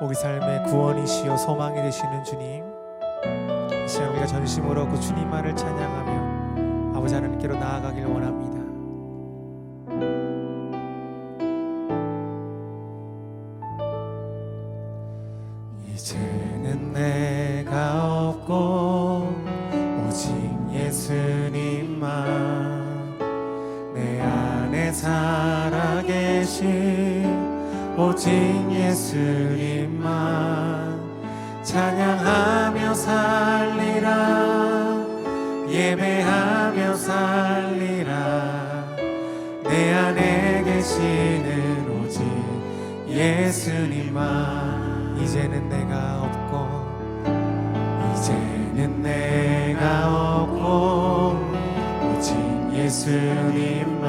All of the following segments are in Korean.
우리 삶의 구원이시요 소망이 되시는 주님. 이 시간 우리가 전심으로 그 주님만을 찬양하며 아버지 하나님께로 나아가길 원합니다. 이제는 내가 없고 오직 예수님만 내 안에 살아계신 오직 예수님만 찬양하며 살리라. 예배하며 살리라. 내 안에 계시는 오직 예수님만. 이제는 내가 없고 이제는 내가 없고 오직 예수님만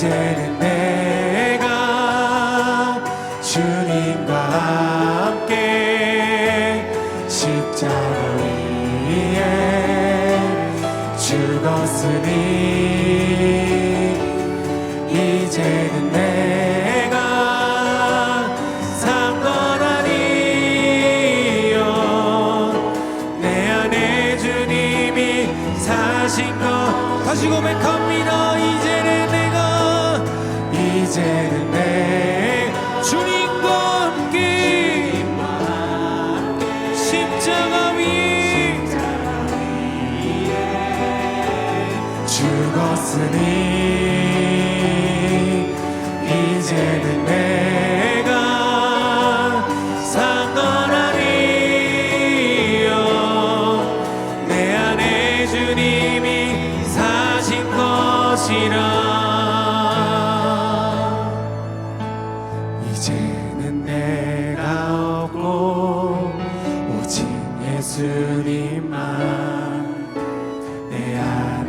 이제는 내가 주님과 함께 십자가 위에 죽었으니 이제는 내가 죽었으니 이제는 내가 아니요. 내 안에 주님이 사신 것이라. 이제는 내가 없고 오직 예수님만 내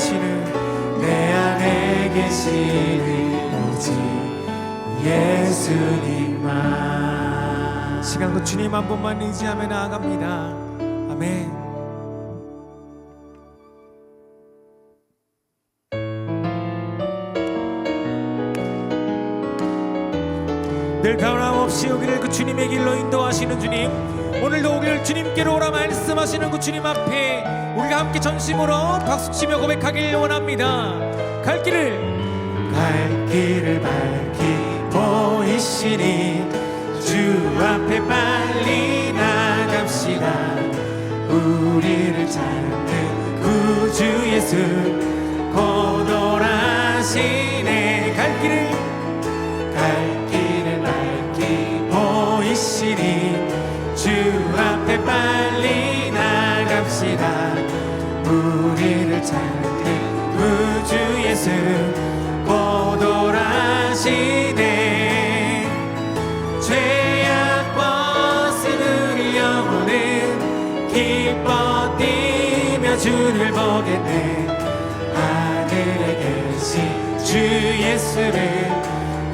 계시는 내 안에 계시는 오직 예수님만. 시간 그 주님 한 분만 의지하며 나아갑니다. 아멘. 늘 변함없이 우리를 그 주님의 길로 인도하시는 주님 오늘도 우리를 주님께로 오라 말씀하시는 그 주님 앞에 우리가 함께 전심으로 박수치며 고백하길 원합니다. 갈 길을. 갈 길을 밝히 보이시니 주 앞에 빨리 나갑시다. 우리를 찾는 구주 예수 고돌하시네. 갈 길을. 갈 길을 밝히 보이시니 주 앞에 빨리 주를 찾는 구주 예수 보돌하시네 죄악 벗은 영혼은 기뻐 뛰며 주를 보겠네. 하늘에 계신 주 예수를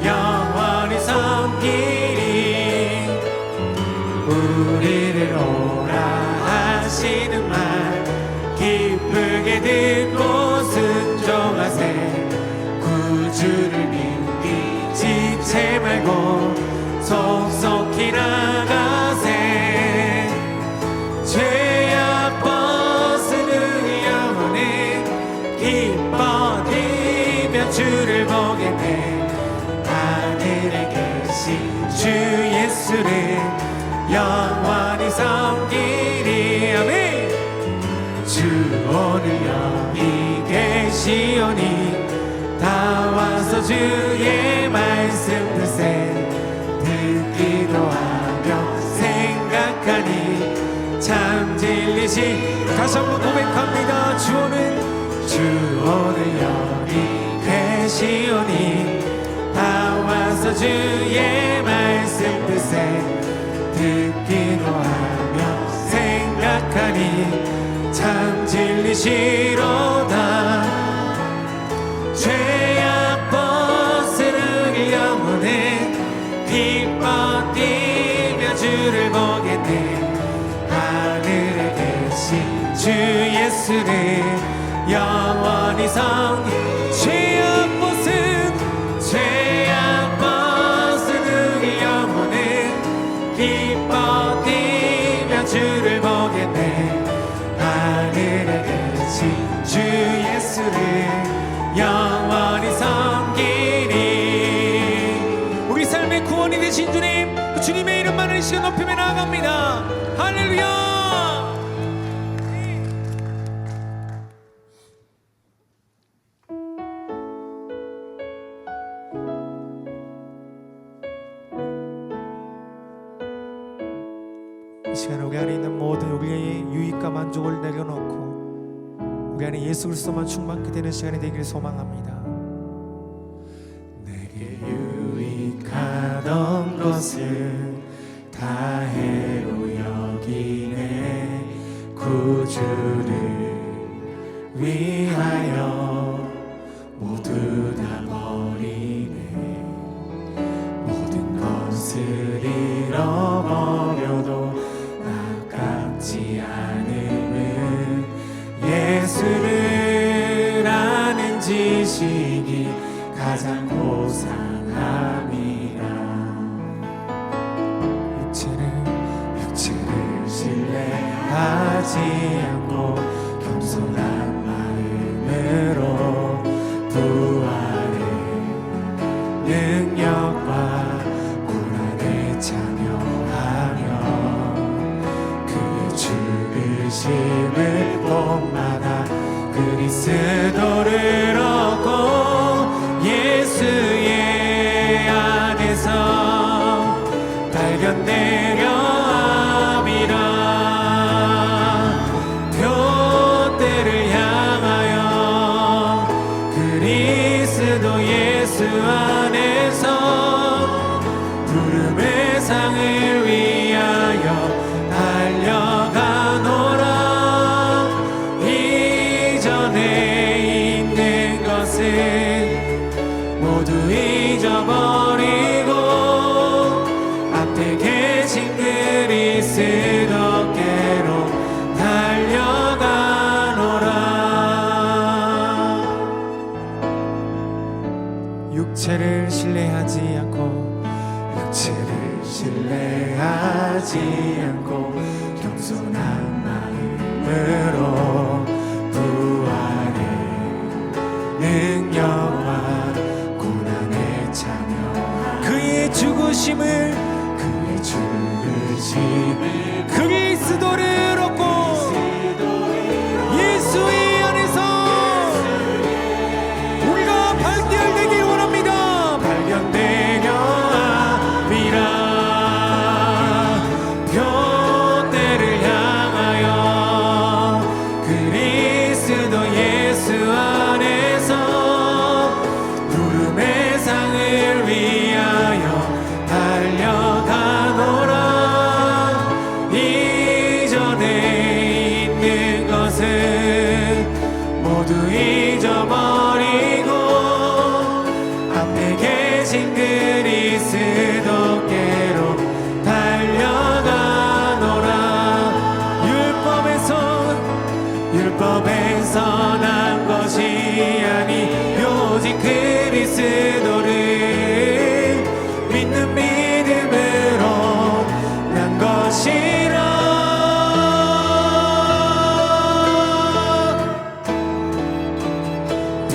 영원히 섬기 듣고 순종하세. 구주를 믿기 지체 말고 속속히 나가세. 죄악 벗은 영혼은 기뻐 뛰며 주를 보겠네. 하늘에 계신 주 예수를 영 주의 말씀 듣세 듣기도 하며 생각하니 참 진리시. 다시 한번 고백합니다. 주 오늘 주 오늘 여기 계시오니 다 와서 주의 말씀 듣세 듣기도 하며 생각하니 참 진리시로 예수를 영원히 섬기 죄악 벗은 죄악 벗은 영혼은 기뻐 뛰며 주를 보겠네. 하늘에 계신 주 예수를 영원히 섬기리 우리 삶의 구원이 되신 주님 그 주님의 이름만을 이 시간 높이며 나아갑니다 시간 우리 안에 있는 모든 우리의 유익과 만족을 내려놓고 우리 안에 예수 그리스도만 충만케 되는 시간이 되길 소망합니다. 내게 유익하던 것을 지식이 가장 고상함이라 육체를 육체를 신뢰하지 않고 겸손한 마음으로 부활의 능력과 고난에 참여하며 그의 죽으심을 봄마다 그리스도 예수 안에서 육체를 신뢰하지 않고 육체를 신뢰하지 않고 겸손한 마음으로 부활의 능력과 고난에 참여 그의 죽으심을 그의 죽으심을 그리스도를 얻고 예수의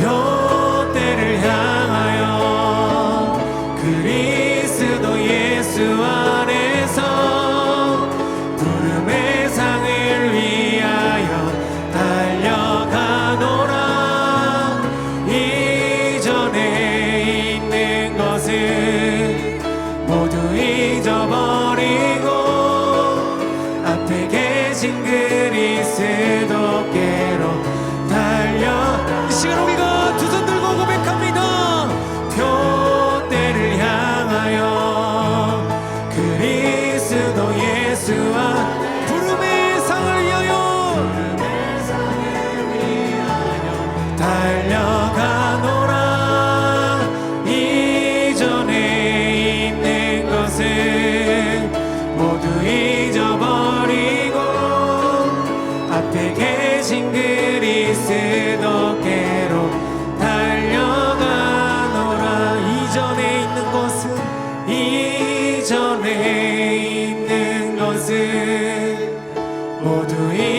표 모두